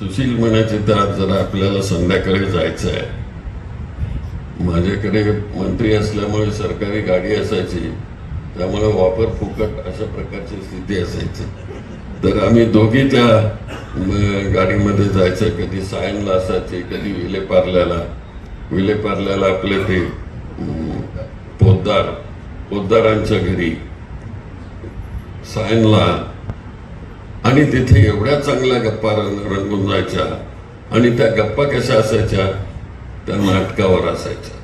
सुशील म्हणायचे तर आज जरा आपल्याला संध्याकाळी जायचं आहे माझ्याकडे मंत्री असल्यामुळे सरकारी गाडी असायची. त्यामुळे वापर फुकट अशा प्रकारची स्थिती असायची. तर आम्ही दोघी त्या गाडीमध्ये जायचं कधी सायनला असायचे कधी विलेपार्ल्याला विलेपार्ल्याला आपले ते पोद्दार पोद्दारांच्या घरी. सायनला आणि तिथे एवढ्या चांगल्या गप्पा रंग रंगून जायच्या. आणि त्या गप्पा कशा असायच्या? त्या नाटकावर असायच्या.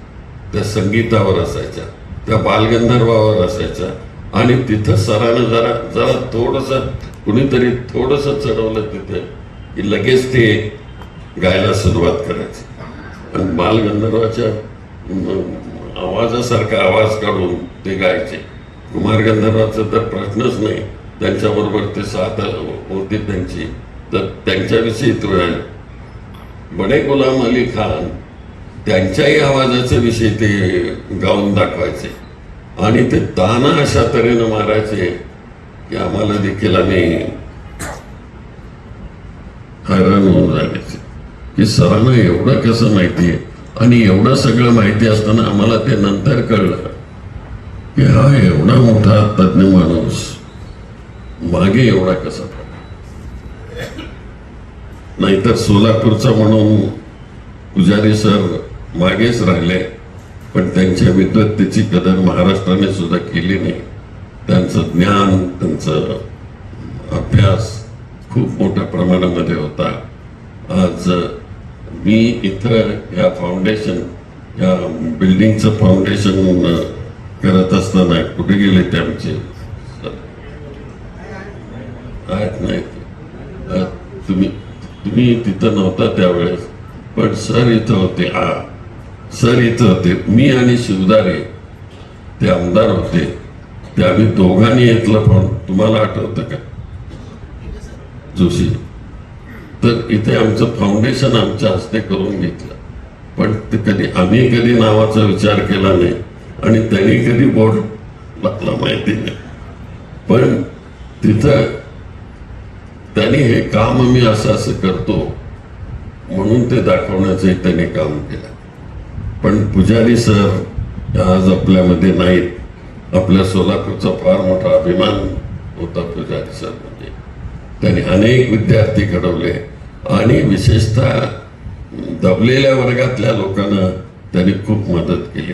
त्या संगीतावर असायच्या. त्या बालगंधर्वावर असायच्या. आणि तिथं सरानं जरा जरा थोडंसं कुणीतरी थोडंसं चढवलं तिथे की लगेच ते गायला सुरुवात करायची. आणि बालगंधर्वाच्या आवाजासारखा आवाज काढून ते गायचे. कुमार गंधर्वाचा तर प्रश्नच नाही. त्यांच्याबरोबर ते साथ होती त्यांची. तर त्यांच्याविषयी तो बडे गुलाम अली खान त्यांच्याही आवाजाच्या विषयी ते गाऊन दाखवायचे. आणि ते ताना अशा तऱ्हेनं मारायचे की आम्हाला देखील आम्ही हैराण होऊन राहायचे की सरांना एवढं कसं माहिती आहे? आणि एवढं सगळं माहिती असताना आम्हाला ते नंतर कळलं की हा एवढा मोठा तज्ज्ञ माणूस मागे एवढा कसा नाहीतर सोलापूरचा म्हणून पुजारी सर मागेच राहिले पण त्यांच्या विद्वत्तेची कदर महाराष्ट्राने सुद्धा केली नाही. त्यांचं ज्ञान त्यांचं अभ्यास खूप मोठ्या प्रमाणामध्ये होता. आज मी इथं या फाउंडेशन या बिल्डिंगचं फाउंडेशन करत असताना कुठे गेले ते आमचे? आहेत नाही. तुम्ही तुम्ही तिथं नव्हता त्यावेळेस. पण सर इथं होते. हा. सर इथं होते. मी आणि शिवदारे ते आमदार होते. ते आम्ही दोघांनी घेतलं पण तुम्हाला आठवतं का? जोशी. तर इथे आमचं फाउंडेशन आमच्या हस्ते करून घेतलं. पण ते कधी आम्ही कधी नावाचा विचार केला नाही. आणि त्यांनी कधी बोर्ड लावला माहिती नाही. पण तिथं आणि हे काम मी असं असं करतो म्हणून ते दाखवण्याचं त्यांनी काम केलं. पण पुजारी सर आज आपल्यामध्ये नाहीत. आपल्या सोलापूरचा फार मोठा अभिमान होता पुजारी सर म्हणजे त्यांनी अनेक विद्यार्थी घडवले आणि विशेषतः दबलेल्या वर्गातल्या लोकांना त्यांनी खूप मदत केली.